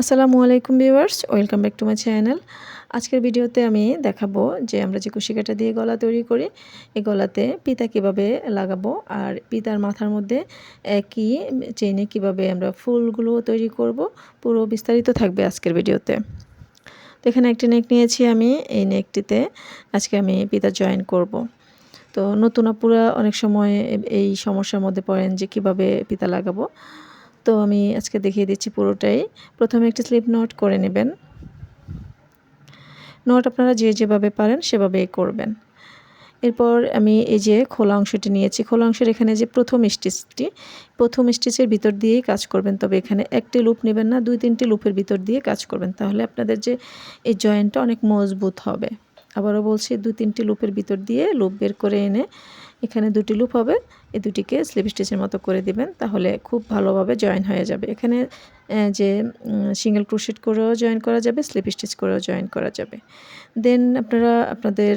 আসসালামু আলাইকুম viewers, welcome back to my channel. আজকের ভিডিওতে আমি দেখাবো যে আমরা যে কুশিকাটা দিয়ে গলা তৈরি করি, এই গলাতে পিতা কীভাবে লাগাবো আর পিতার মাথার মধ্যে একই চেনে কীভাবে আমরা ফুলগুলো তৈরি করব, পুরো বিস্তারিত থাকবে আজকের ভিডিওতে। তো এখানে একটি নেক নিয়েছি আমি, এই নেকটিতে আজকে আমি পিতা জয়েন করব। তো নতুন আপুরা অনেক সময় এই সমস্যার মধ্যে পড়েন যে কীভাবে পিতা লাগাবো। তো আমি আজকে দেখিয়ে দিচ্ছি পুরোটাই। প্রথমে একটি স্লিপ নট করে নেবেন। নট আপনারা যে যেভাবে পারেন সেভাবেই করবেন। এরপর আমি এই যে খোলা অংশটি নিয়েছি, খোলা অংশের এখানে যে প্রথম স্টিচটি প্রথম স্টিচের ভিতর দিয়েই কাজ করবেন। তবে এখানে একটি লুপ নেবেন না, দুই তিনটি লুপের ভিতর দিয়ে কাজ করবেন। তাহলে আপনাদের যে এই জয়েন্টটা অনেক মজবুত হবে। আবারও বলছি, দুই তিনটি লুপের ভিতর দিয়ে লুপ বের করে এনে এখানে দুটি লুপ হবে। এই দুটিকে স্লিপ স্টিচের মতো করে দিবেন, তাহলে খুব ভালোভাবে জয়েন হয়ে যাবে। এখানে যে সিঙ্গেল ক্রোশেট করেও জয়েন করা যাবে স্লিপ স্টিচ করেও জয়েন করা যাবে। দেন আপনারা আপনাদের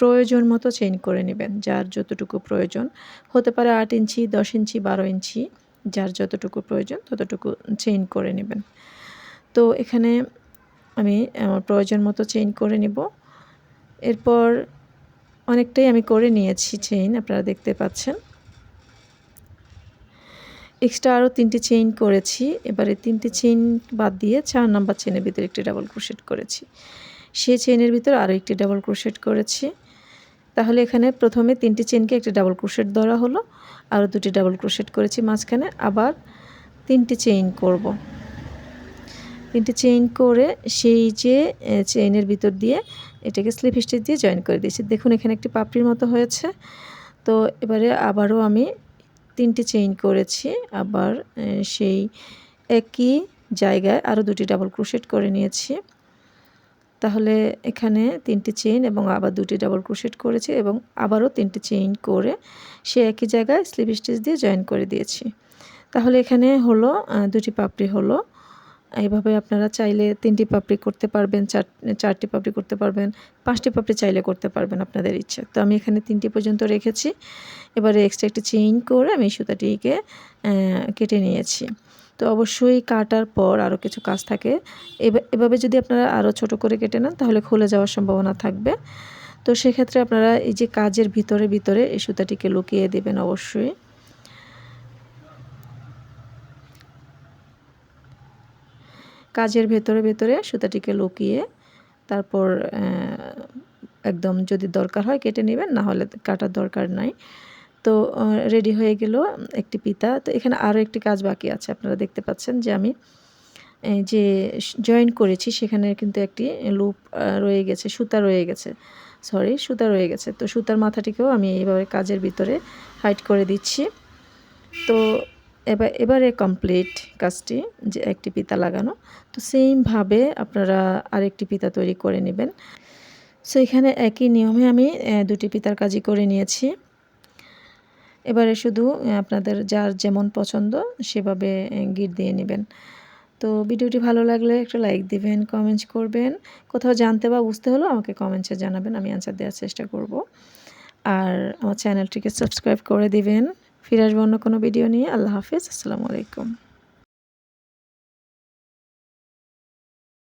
প্রয়োজন মতো চেইন করে নেবেন, যার যতটুকু প্রয়োজন। হতে পারে আট ইঞ্চি, দশ ইঞ্চি, বারো ইঞ্চি, যার যতটুকু প্রয়োজন ততটুকু চেইন করে নেবেন। তো এখানে আমি আমার প্রয়োজন মতো চেইন করে নিব। এরপর অনেকটাই আমি করে নিয়েছি চেইন আপনারা দেখতে পাচ্ছেন। এক্সট্রা আরও তিনটি চেইন করেছি, এবারে তিনটি চেইন বাদ দিয়ে চার নাম্বার চেনের ভিতরে একটি ডাবল ক্রোশেট করেছি। সেই চেইনের ভিতর আরও একটি ডাবল ক্রোশেট করেছি। তাহলে এখানে প্রথমে তিনটি চেইনকে একটি ডাবল ক্রোশেট ধরা হলো আরও দুটি ডাবল ক্রোশেট করেছি, মাঝখানে আবার তিনটি চেইন করব। তিনটি চেইন করে সেই যে চেইনের ভিতর দিয়ে এটাকে স্লিপ স্টিচ দিয়ে জয়েন করে দিয়েছি। দেখুন, এখানে একটি পাপড়ির মতো হয়েছে। তো এবারে আবারও আমি তিনটি চেইন করেছি। আবার সেই একই জায়গায় আরও দুটি ডাবল ক্রোশেট করে নিয়েছি। তাহলে এখানে তিনটি চেইন এবং আবার দুটি ডাবল ক্রোশেট করেছি এবং আবারও তিনটি চেইন করে সে একই জায়গায় স্লিপ স্টিচ দিয়ে জয়েন করে দিয়েছি। তাহলে এখানে হলো দুটি পাপড়ি হলো। এইভাবে আপনারা চাইলে তিনটি পাপড়ি করতে পারবেন, চার, চারটি পাপড়ি করতে পারবেন, পাঁচটি পাপড়ি চাইলে করতে পারবেন আপনাদের ইচ্ছা। তো আমি এখানে তিনটি পর্যন্ত রেখেছি। এবারে এক্সট্রা একটি চেইন করে আমি সুতাটিকে কেটে নিয়েছি। তো অবশ্যই কাটার পর আরও কিছু কাজ থাকে। এভাবে যদি আপনারা আরও ছোট করে কেটে নেন, তাহলে খুলে যাওয়ার সম্ভাবনা থাকবে। তো সেক্ষেত্রে আপনারা এই যে কাজের ভিতরে ভিতরে এই সুতাটিকে লুকিয়ে দেবেন অবশ্যই। কাজের ভেতরে ভেতরে সুতাটিকে লুকিয়ে তারপর একদম যদি দরকার হয় কেটে নেবেন, না হলে কাটার দরকার নাই। তো রেডি হয়ে গেল একটি পিতা। তো এখানে আরও একটি কাজ বাকি আছে, আপনারা দেখতে পাচ্ছেন যে আমি যে জয়েন করেছি সেখানে কিন্তু একটি লুপ রয়ে গেছে, সুতা রয়ে গেছে। সরি সুতা রয়ে গেছে। তো সুতার মাথাটিকেও আমি এইভাবে কাজের ভিতরে হাইট করে দিচ্ছি। তো এবার, এবারে কমপ্লিট কাজটি, যে একটি পিতা লাগানো। তো সেমভাবে আপনারা আরেকটি পিতা তৈরি করে নেবেন। সো এখানে একই নিয়মে আমি দুটি পিতার কাজই করে নিয়েছি। এবারে শুধু আপনাদের যার যেমন পছন্দ, সেভাবে গিট দিয়ে নেবেন। তো ভিডিওটি ভালো লাগলে একটা লাইক দিবেন কমেন্টস করবেন। কোথাও জানতে বা বুঝতে হলেও আমাকে কমেন্টসে জানাবেন, আমি অ্যান্সার দেওয়ার চেষ্টা করব। আর আমার চ্যানেলটিকে সাবস্ক্রাইব করে দিবেন। ফিরে আসব অন্য কোনো ভিডিও নিয়ে। আল্লাহ হাফিজ আসসালামু আলাইকুম।